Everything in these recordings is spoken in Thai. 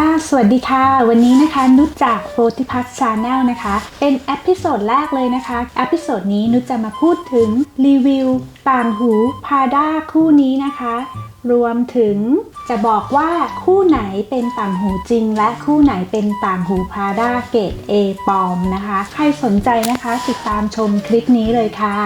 ค่ะ สวัสดีค่ะ วันนี้นะคะ นุชจากโ o ติพัฒชาแนลนะคะ เป็นเอพิโซดแรกเลยนะคะเอพิโซดนี้นุชจะมาพูดถึงรีวิวต่างหูพาด้าคู่นี้นะคะ รวมถึงจะบอกว่าคู่ไหนเป็นต่างหูจริง และคู่ไหนเป็นต่างหูพาด้าเกรด A ปลอมนะคะ ใครสนใจนะคะ ติดตามชมคลิปนี้เลยค่ะ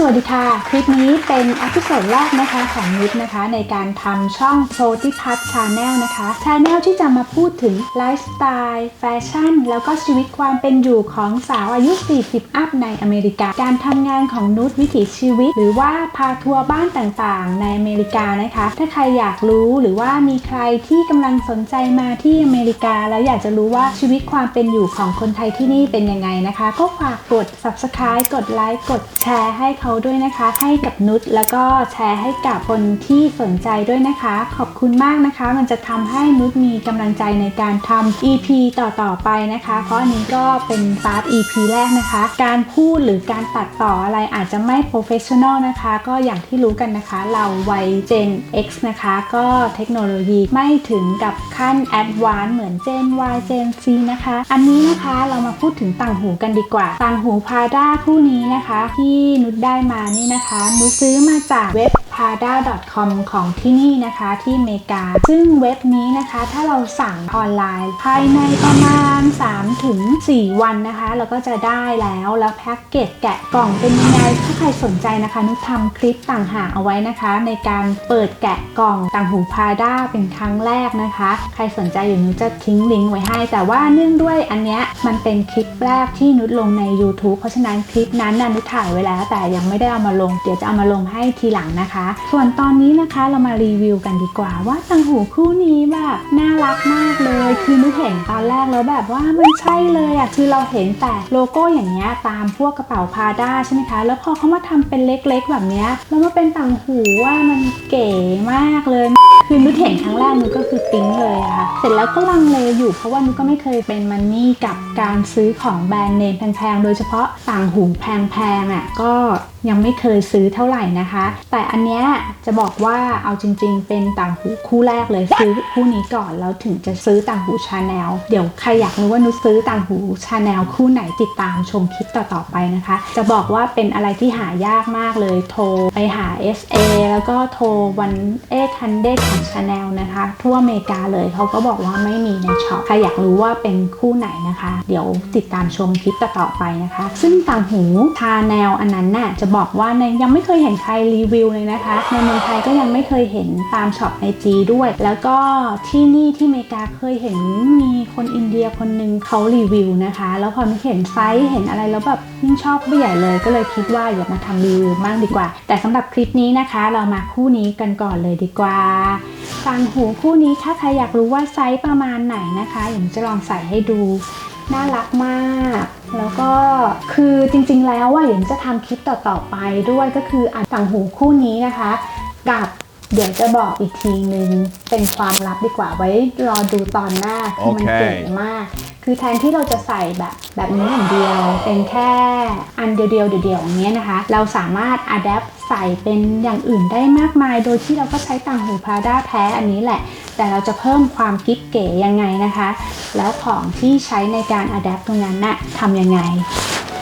สวัสดีค่ะ คลิปนี้เป็นอพิโซดแรกนะคะของนุชนะคะ ในการทำช่องโชติพัฒน์ชาแนลนะคะชาแนลที่จะมาพูดถึงไลฟ์สไตล์แฟชั่น แล้วก็ชีวิตความเป็นอยู่ของสาวอายุ 40 อัพในอเมริกา การทำงานของนุชวิถีชีวิต หรือว่าพาทัวร์บ้านต่างๆ ในอเมริกานะคะ ถ้าใครอยากรู้หรือว่ามีใครที่กำลังสนใจมาที่อเมริกา แล้วอยากจะรู้ว่าชีวิตความเป็นอยู่ของคนไทยที่นี่เป็นยังไงนะคะ ก็ฝากกด subscribe กดไลค์กดแชร์ให้เขาด้วยนะคะ ให้กับนุชแล้วก็แชร์ให้กับคนที่สนใจด้วยนะคะ ขอบคุณมากนะคะ มันจะทำให้นุชมีกำลังใจในการทำ EP ต่อๆไปนะคะ เพราะอันนี้ก็เป็นพาร์ท EP แรกนะคะ การพูดหรือการตัดต่ออะไรอาจจะไม่ professional นะคะ ก็อย่างที่รู้กันนะคะ เราวัย Gen X นะคะ ก็เทคโนโลยีไม่ถึงกับขั้น advanced เหมือน Gen Y Gen Z นะคะ อันนี้นะคะเรามาพูดถึงต่างหูกันดีกว่า ต่างหูพาด้าคู่นี้นะคะ ที่นุชได้มานี่นะคะนุชซื้อมาจากเว็บ prada.com ของที่นี่นะคะที่อเมริกา ซึ่งเว็บนี้นะคะถ้าเราสั่งออนไลน์ ภายในประมาณ 3-4ถึง4วันนะคะ เราก็จะได้แล้วแล้วแพ็กเกจแกะกล่องเป็นยังไงถ้าใครสนใจนะคะนุชทำคลิปต่างหากเอาไว้นะคะ ในการเปิดแกะกล่องต่างหูพาด้าเป็นครั้งแรกนะคะ ใครสนใจอยู่นุชจะทิ้งลิงก์ไว้ให้ แต่ว่าเนื่องด้วยอันเนี้ยมันเป็นคลิปแรกที่นุชลงใน YouTube เพราะฉะนั้นคลิปนั้นน่ะนุชถ่ายไว้แล้ว แต่ยังไม่ได้เอามาลง เดี๋ยวจะเอามาลงให้ทีหลังนะคะส่วนตอนนี้นะคะเรามารีวิวกันดีกว่า ว่าต่างหูคู่นี้แบบน่ารักมากเลย คือนุชเห็นตอนแรกแล้วแบบว่ามันใช่เลยอะคือเราเห็นแต่โลโก้อย่างเงี้ยตามพวกกระเป๋าพาด้าใช่ไหมคะ แล้วพอเขามาทำเป็นเล็กๆแบบเนี้ยแล้วมาเป็นต่างหูว่ามันเก๋มากเลยคือนุชเห็นครั้งแรกนุชก็คือปิ๊งเลยอะค่ะ เสร็จแล้วก็ลังเลอยู่เพราะว่านุชก็ไม่เคยเป็นมันนี่กับการซื้อของแบรนด์เนมแพงๆ โดยเฉพาะต่างหูแพงๆอะก็ยังไม่เคยซื้อเท่าไหร่นะคะ แต่อันเนี้ยจะบอกว่าเอาจริง ๆ เป็นต่างหูคู่แรกเลยซื้อคู่นี้ก่อนแล้วถึงจะซื้อต่างหูชาแนลเดี๋ยวใครอยากรู้ว่านุซื้อต่างหูชาแนลคู่ไหนติดตามชมคลิปต่อๆไปนะคะ จะบอกว่าเป็นอะไรที่หายากมากเลยโทรไปหา SA แล้วก็โทรวันเอทันเดของชาแนลนะคะ ทั่วอเมริกาเลยเขาก็บอกว่าไม่มีในช็อปใครอยากรู้ว่าเป็นคู่ไหนนะคะ เดี๋ยวติดตามชมคลิปต่อๆไปนะคะ ซึ่งต่างหูชาแนลอันนั้นน่ะจะบอกว่าในยังไม่เคยเห็นใครรีวิวเลยนะคะ ในเมืองไทยก็ยังไม่เคยเห็นตามช็อปไอจีด้วย แล้วก็ที่นี่ที่อเมริกาเคยเห็นมีคนอินเดียคนหนึ่งเขารีวิวนะคะ แล้วพอไม่เห็นไซส์เห็นอะไรแล้วแบบยิ่งชอบไปใหญ่เลย ก็เลยคิดว่าอยากมาทำรีวิวบ้างดีกว่า แต่สำหรับคลิปนี้นะคะ เรามาคู่นี้กันก่อนเลยดีกว่าต่างหูคู่นี้ถ้าใครอยากรู้ว่าไซส์ประมาณไหนนะคะอย่างจะลองใส่ให้ดู น่ารักมาก แล้วก็คือจริงๆแล้วว่าเดี๋ยวจะทำคลิปต่อๆไปด้วยก็คืออันต่างหูคู่นี้นะคะ กับเดี๋ยวจะบอกอีกทีนึง เป็นความลับดีกว่าไว้รอดูตอนหน้าคือมันโอเคเก๋มาก คือแทนที่เราจะใส่แบบแบบนี้อย่างเดียว เป็นแค่อันเดียวๆเดียวๆอย่างเงี้ยนะคะ เราสามารถอัดแอปใส่เป็นอย่างอื่นได้มากมาย โดยที่เราก็ใช้ต่างหูพาด้าแท้อันนี้แหละ แต่เราจะเพิ่มความกิ๊บเก๋ยังไงนะคะ แล้วของที่ใช้ในการอัดแอปตรงนั้นน่ะทำยังไง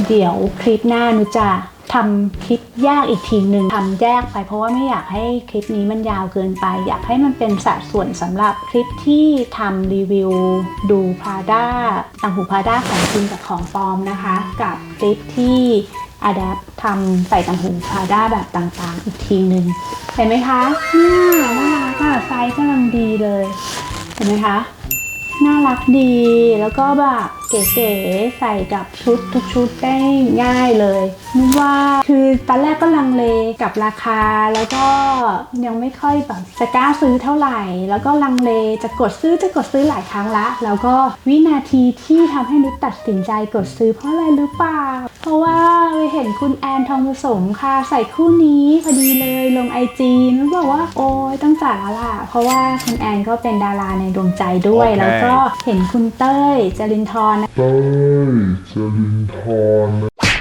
เดี๋ยวคลิปหน้านุจะ ทำคลิปแยกอีกทีหนึ่งทำแยกไปเพราะว่าไม่อยากให้คลิปนี้มันยาวเกินไป อยากให้มันเป็นสัดส่วนสำหรับคลิปที่ทำรีวิวดูพาด้าต่างหูพาด้าของจริงกับของปลอมนะคะ กับคลิปที่อ d ด p ทำใส่ต่างหูพาด้าแบบต่างๆ อีกทีหนึ่งเห็นไหมคะเนี่ยน่ารักอะไซส์กำลังดีเลย เห็นไหมคะ น่ารักดีแล้วก็แบบเก๋ๆใส่กับชุดทุกชุดได้ง่ายเลยนึกว่าคือตอนแรกก็ลังเลกับราคาแล้วก็ยังไม่ค่อยแบบจะกล้าซื้อเท่าไหร่ แล้วก็ลังเลจะกดซื้อจะกดซื้อหลายครั้งละ แล้วก็วินาทีที่ทำให้นุชตัดสินใจกดซื้อเพราะอะไรหรือเปล่า เพราะว่าเห็นคุณแอนทองผสมค่ะ ใส่คู่นี้พอดีเลยลงไอจีนุชบอกว่าโอ้ยต้องจัดแล้วล่ะ เพราะว่าคุณแอนก็เป็นดาราในดวงใจด้วยโอเคแล้วก็เห็นคุณเต้ยจรินทร์เต้ยจรินทรนะคะ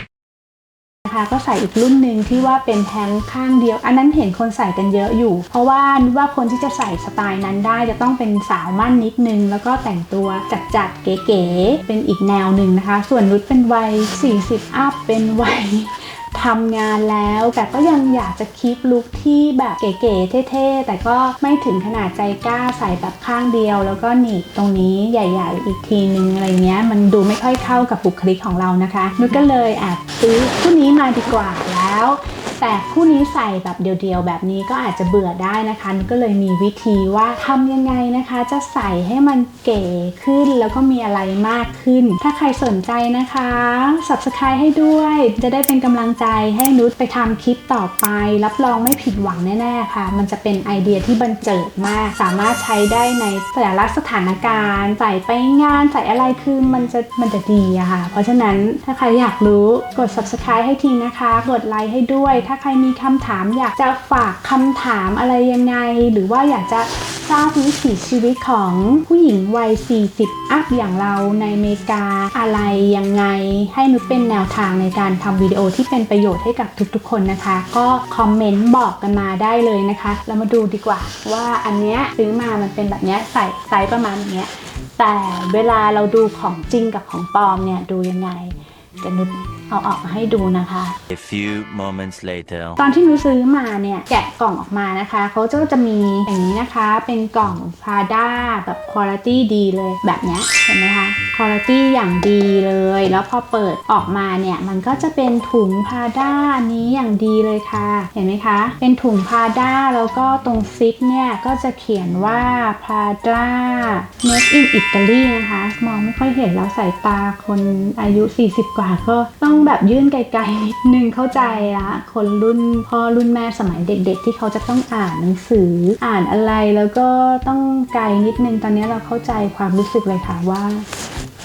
นะคะก็ใส่อีกรุ่นหนึ่งที่ว่าเป็นแทงข้างเดียว อันนั้นเห็นคนใส่กันเยอะอยู่ เพราะว่านึกว่าคนที่จะใส่สไตล์นั้นได้จะต้องเป็นสาวมั่นนิดนึง แล้วก็แต่งตัวจัดๆเก๋ๆเป็นอีกแนวหนึ่งนะคะ ส่วนนุชเป็นวัย 40 อัพเป็นวัย ทำงานแล้ว แต่ก็ยังอยากจะคลิปลุคที่แบบเก๋ๆเท่ๆ แต่ก็ไม่ถึงขนาดใจกล้าใส่แบบข้างเดียว แล้วก็หนีบตรงนี้ใหญ่ๆ อีกทีนึงอะไรเงี้ย มันดูไม่ค่อยเข้ากับบุคลิกของเรานะคะนุชก็เลยแอบซื้อคู่นี้มาดีกว่าแล้ว แต่คู่นี้ใส่แบบเดียวๆ แบบนี้ก็อาจจะเบื่อได้นะคะก็เลยมีวิธีว่าทำยังไงนะคะ จะใส่ให้มันเก๋ขึ้นแล้วก็มีอะไรมากขึ้น ถ้าใครสนใจนะคะ subscribe ให้ด้วย จะได้เป็นกำลังใจให้นุชไปทำคลิปต่อไป รับรองไม่ผิดหวังแน่ ๆ ค่ะ มันจะเป็นไอเดียที่บันเจิดมาก สามารถใช้ได้ในแต่ละสถานการณ์ ใส่ไปงานใส่อะไรคือมันจะมันจะดีอะค่ะ เพราะฉะนั้นถ้าใครอยากรู้กด subscribe ให้ทีนะคะ กดไลค์ให้ด้วยถ้าใครมีคำถามอยากจะฝากคำถามอะไรยังไง หรือว่าอยากจะทราบวิถีชีวิตของผู้หญิงวัย 40 อัพอย่างเราในอเมริกาอะไรยังไง ให้นุชเป็นแนวทางในการทำวิดีโอที่เป็นประโยชน์ให้กับทุกๆ คนนะคะ ก็คอมเมนต์บอกกันมาได้เลยนะคะ เรามาดูดีกว่าว่าอันเนี้ยซื้อมามันเป็นแบบเนี้ยใส่ไซส์ประมาณอย่างเนี้ยแต่เวลาเราดูของจริงกับของปลอมเนี่ยดูยังไงเดี๋ยวนุช เอาออกมาให้ดูนะคะ A few moments later. ตอนที่หนูซื้อมาเนี่ยแกะกล่องออกมานะคะเขาก็จะมีอย่างนี้นะคะ เป็นกล่องพาด้าแบบคุณภาพดีเลยแบบเนี้ยเห็นไหมคะคุณภาพอย่างดีเลย แล้วพอเปิดออกมาเนี่ย มันก็จะเป็นถุงพาด้านี้อย่างดีเลยค่ะ เห็นไหมคะ เป็นถุงพาด้าแล้วก็ตรงซิปเนี่ย ก็จะเขียนว่าพาด้า made in Italy นะคะ มองไม่ค่อยเห็นแล้วสายตาคนอายุ 40 กว่าก็ต้องแบบยื่นไกลๆนิดนึงเข้าใจละคนรุ่นพ่อรุ่นแม่สมัยเด็ก ๆ ที่เขาจะต้องอ่านหนังสืออ่านอะไรแล้วก็ต้องไกลนิดนึงตอนนี้เราเข้าใจความรู้สึกเลยค่ะว่า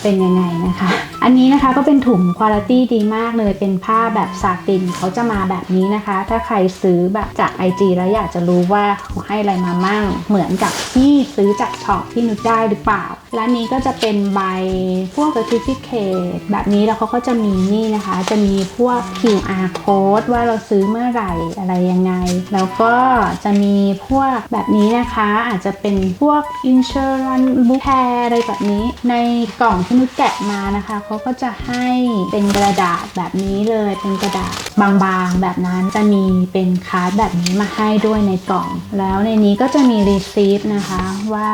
เป็นยังไงนะคะ อันนี้นะคะก็เป็นถุงคุณภาพดีมากเลย เป็นผ้าแบบซาตินเขาจะมาแบบนี้นะคะ ถ้าใครซื้อแบบจาก IG แล้วอยากจะรู้ว่าเขาให้อะไรมามั่ง เหมือนกับที่ซื้อจากช็อปที่นุชได้หรือเปล่า และนี้ก็จะเป็นใบพวก certificate แบบนี้แล้วเขาก็จะมีนี่นะคะ จะมีพวก QR code ว่าเราซื้อเมื่อไหร่อะไรยังไง แล้วก็จะมีพวกแบบนี้นะคะ อาจจะเป็นพวก insurance book care อะไรแบบนี้ ในกล่องที่นุชแกะมานะคะเขาก็จะให้เป็นกระดาษแบบนี้เลยเป็นกระดาษบางๆ แบบนั้นจะมีเป็นคาร์ดแบบนี้มาให้ด้วยในกล่อง แล้วในนี้ก็จะมี receipt นะคะว่า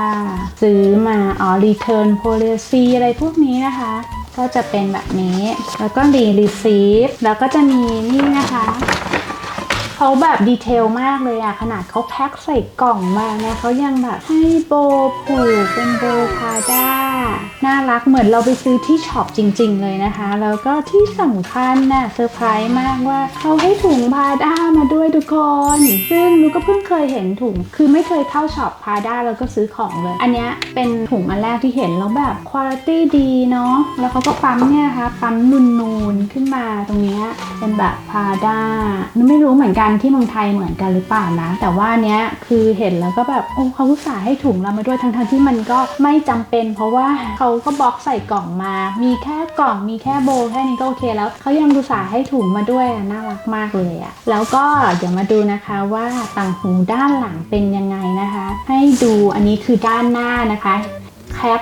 ซื้อมาอ๋อ return policy อะไรพวกนี้นะคะ ก็จะเป็นแบบนี้ แล้วก็รี receipt แล้วก็จะมีนี่นะคะ เขาแบบดีเทลมากเลยอะขนาดเขาแพ็คใส่กล่องมานะเขายังแบบให้โบผูกเป็นโบพาด้าน่ารักเหมือนเราไปซื้อที่ช็อปจริง ๆ เลยนะคะ แล้วก็ที่สำคัญน่ะเซอร์ไพรส์มากว่าเขาให้ถุงพาด้ามาด้วยทุกคน ซึ่งหนูก็เพิ่งเคยเห็นถุง คือไม่เคยเข้าช็อปพาด้าแล้วก็ซื้อของเลย อันนี้เป็นถุงอันแรกที่เห็นแล้วแบบคุณภาพดีเนาะแล้วเขาก็ปั๊มเนี่ยนะคะปั๊มนูนๆขึ้นมาตรงเนี้ยเป็นแบบพาด้าไม่รู้เหมือนกันที่เมืองไทยเหมือนกันหรือเปล่านะ แต่ว่าเนี้ยคือเห็นแล้วก็แบบโอ้เขาอุตส่าห์ให้ถุงเรามาด้วยทั้งๆที่มันก็ไม่จำเป็น เพราะว่าเขาก็บล็อกใส่กล่องมา มีแค่กล่องมีแค่โบแค่นี้ก็โอเคแล้วเขายังอุตส่าห์ให้ถุงมาด้วยน่ารักมากเลยอะแล้วก็เดี๋ยวมาดูนะคะว่าต่างหูด้านหลังเป็นยังไงนะคะ ให้ดูอันนี้คือด้านหน้านะคะแคป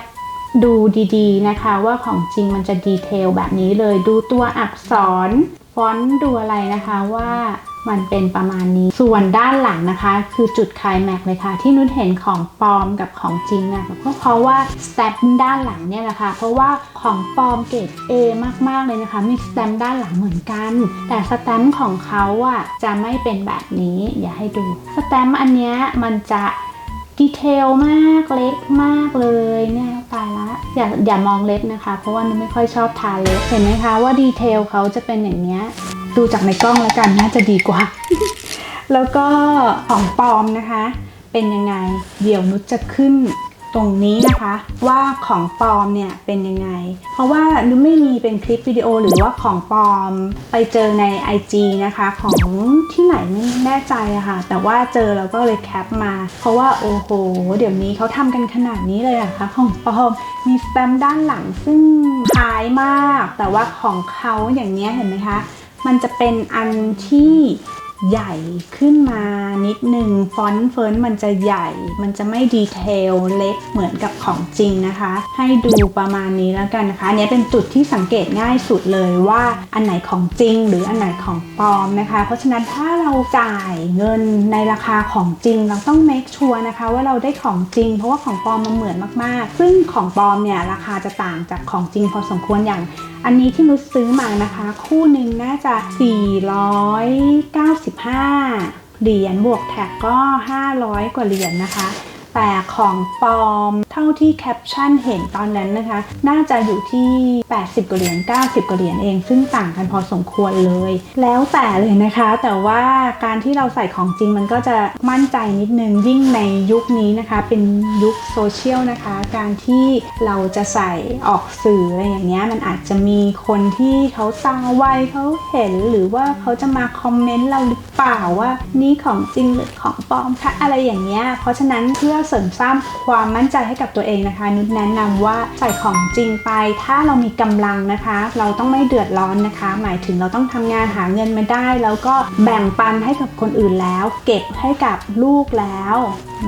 ดูดีๆนะคะว่าของจริงมันจะดีเทลแบบนี้เลยดูตัวอักษรฟอนต์ดูอะไรนะคะว่า มันเป็นประมาณนี้ ส่วนด้านหลังนะคะ คือจุดคลายแม็กเลยค่ะ ที่นุชเห็นของปลอมกับของจริงนะก็เพราะว่าสแตมป์ด้านหลังเนี่ยแหละค่ะ เพราะว่าของปลอมเกรด A มากๆเลยนะคะ มีสแตมป์ด้านหลังเหมือนกัน แต่สแตมป์ของเขาอะจะไม่เป็นแบบนี้อย่าให้ดูสแตมป์อันเนี้ยมันจะดีเทลมากเล็กมากเลยเนี่ยตายละอย่าอย่ามองเล็บนะคะ เพราะว่านุ้ไม่ค่อยชอบทาเล็บเห็นไหมคะว่าดีเทลเขาจะเป็นอย่างเนี้ย ดูจากในกล้องแล้วกันน่าจะดีกว่า แล้วก็ของปลอมนะคะ เป็นยังไง เดี๋ยวนุชจะขึ้นตรงนี้นะคะว่าของปลอมเนี่ยเป็นยังไง เพราะว่านุชไม่มีเป็นคลิปวิดีโอหรือว่าของปลอมไปเจอใน IG นะคะของที่ไหนไม่แน่ใจอะค่ะ แต่ว่าเจอแล้วก็เลยแคปมา เพราะว่าโอ้โห เดี๋ยวนี้เขาทำกันขนาดนี้เลยอะคะของปลอมมีสแตมด้านหลังซึ่งคล้ายมาก แต่ว่าของเขาอย่างเนี้ยเห็นไหมคะ มันจะเป็นอันที่ ใหญ่ขึ้นมานิดนึงฟอนต์เฟิร์นมันจะใหญ่ มันจะไม่ดีเทลเล็กเหมือนกับของจริงนะคะ ให้ดูประมาณนี้แล้วกันนะคะอันนี้เป็นจุดที่สังเกตง่ายสุดเลยว่าอันไหนของจริง หรืออันไหนของปลอมนะคะ เพราะฉะนั้นถ้าเราจ่ายเงินในราคาของจริง เราต้อง make sure นะคะว่าเราได้ของจริง เพราะว่าของปลอมมันเหมือนมากๆ ซึ่งของปลอมเนี่ยราคาจะต่างจากของจริงพอสมควรอย่างอันนี้ที่นุชซื้อมานะคะ คู่หนึ่งน่าจะ495เหรียญบวกแท็กก็ 500 กว่าเหรียญนะคะ แต่ของปลอมเท่าที่แคปชั่นเห็นตอนนั้นนะคะ น่าจะอยู่ที่ 80กว่าเหรียญ90กว่าเหรียญเอง ซึ่งต่างกันพอสมควรเลย แล้วแต่เลยนะคะ แต่ว่าการที่เราใส่ของจริงมันก็จะมั่นใจนิดนึง ยิ่งในยุคนี้นะคะ เป็นยุคโซเชียลนะคะ การที่เราจะใส่ออกสื่ออะไรอย่างเงี้ยมันอาจจะมีคนที่เขาตาไวเขาเห็นหรือว่าเขาจะมาคอมเมนต์เราหรือเปล่าว่านี่ของจริงหรือของปลอมคะอะไรอย่างเงี้ยเพราะฉะนั้นเพื่อเสริมสร้างความมั่นใจให้กับตัวเองนะคะ นุชแนะนำว่าใส่ของจริงไป ถ้าเรามีกำลังนะคะ เราต้องไม่เดือดร้อนนะคะ หมายถึงเราต้องทำงานหาเงินมาได้ แล้วก็แบ่งปันให้กับคนอื่นแล้ว เก็บให้กับลูกแล้ว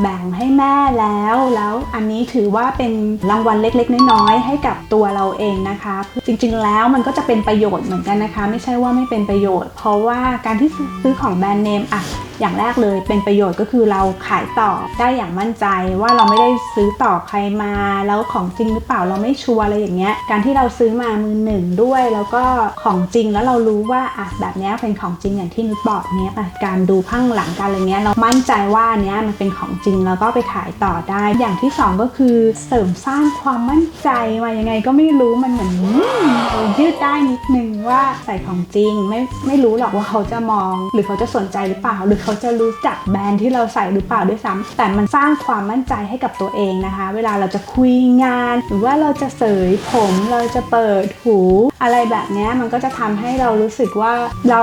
แบ่งให้แม่แล้ว แล้วอันนี้ถือว่าเป็นรางวัลเล็กๆ น้อยๆให้กับตัวเราเองนะคะ จริงๆแล้วมันก็จะเป็นประโยชน์เหมือนกันนะคะ ไม่ใช่ว่าไม่เป็นประโยชน์ เพราะว่าการที่ซื้อของแบรนด์เนมอะ อย่างแรกเลยเป็นประโยชน์ก็คือเราขายต่อได้อย่างมั่นใจว่าเราไม่ได้ซื้อต่อใครมาแล้วของจริงหรือเปล่าเราไม่ชัวร์อะไรอย่างเงี้ยการที่เราซื้อมามือหนึ่งด้วยแล้วก็ของจริงแล้วเรารู้ว่าอะแบบนี้เป็นของจริงอย่างที่นุชบอกเนี้ยการดูข้างหลังการอะไรเงี้ยเรามั่นใจว่าเนี้ยมันเป็นของจริงแล้วก็ไปขายต่อได้ อย่างที่สองก็คือเสริมสร้างความมั่นใจมายังไงก็ไม่รู้มันเหมือนยืดได้นิดนึงว่าใส่ของจริงไม่ไม่รู้หรอกว่าเขาจะมอง หรือเขาจะสนใจหรือเปล่าหรือเขาจะรู้จักแบรนด์ที่เราใส่หรือเปล่าด้วยซ้ำแต่มันสร้างความมั่นใจให้กับตัวเองนะคะ เวลาเราจะคุยงาน หรือว่าเราจะเสยผมเราจะเปิดหูอะไรแบบเนี้ยมันก็จะทำให้เรารู้สึกว่าเรา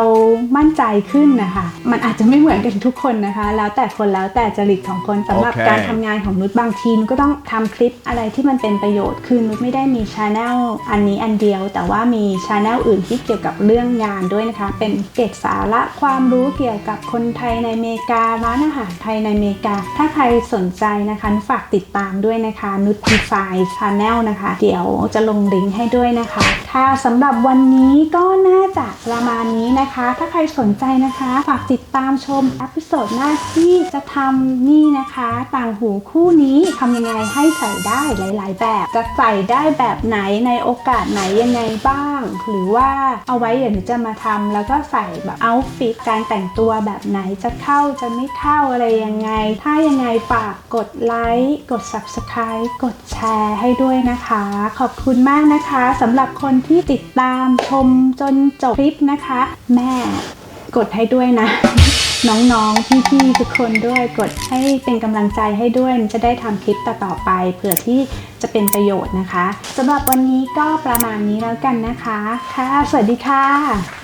มั่นใจขึ้นนะคะ มันอาจจะไม่เหมือนกันทุกคนนะคะ แล้วแต่คนแล้วแต่จริตของคนสำหรับโอเคการทำงานของนุชบางทีนุชก็ต้องทำคลิปอะไรที่มันเป็นประโยชน์คือนุชไม่ได้มีชาแนลอันนี้อันเดียว แต่ว่ามีชาแนลอื่นที่เกี่ยวกับเรื่องงานด้วยนะคะ เป็นเกร็ดสาระความรู้เกี่ยวกับคนไทยในอเมริการ้านอาหารไทยในอเมริกา ถ้าใครสนใจนะคะนุชฝากติดตามด้วยนะคะนุชดีไซน์ชาแนลนะคะ เดี๋ยวจะลงลิงก์ให้ด้วยนะคะค่ะสำหรับวันนี้ก็น่าจะประมาณนี้นะคะ ถ้าใครสนใจนะคะ ฝากติดตามชมอพิโซดหน้าที่จะทำนี่นะคะ ต่างหูคู่นี้ทำยังไงให้ใส่ได้หลาย ๆ แบบ จะใส่ได้แบบไหนในโอกาสไหนยังไงบ้าง หรือว่าเอาไว้เดี๋ยวหนูจะมาทำแล้วก็ใส่แบบเอาฟิตการแต่งตัวแบบไหนจะเข้าจะไม่เข้าอะไรยังไง ถ้ายังไงฝากกดไลค์กด subscribe กดแชร์ให้ด้วยนะคะ ขอบคุณมากนะคะสำหรับคนที่ติติดตามชมจนจบคลิปนะคะ แม่กดให้ด้วยนะ น้องๆ พี่ๆ ทุกคนด้วยกดให้เป็นกำลังใจให้ด้วยจะได้ทำคลิปต่อๆไปเผื่อที่จะเป็นประโยชน์นะคะสำหรับวันนี้ก็ประมาณนี้แล้วกันนะคะ ค่ะ สวัสดีค่ะ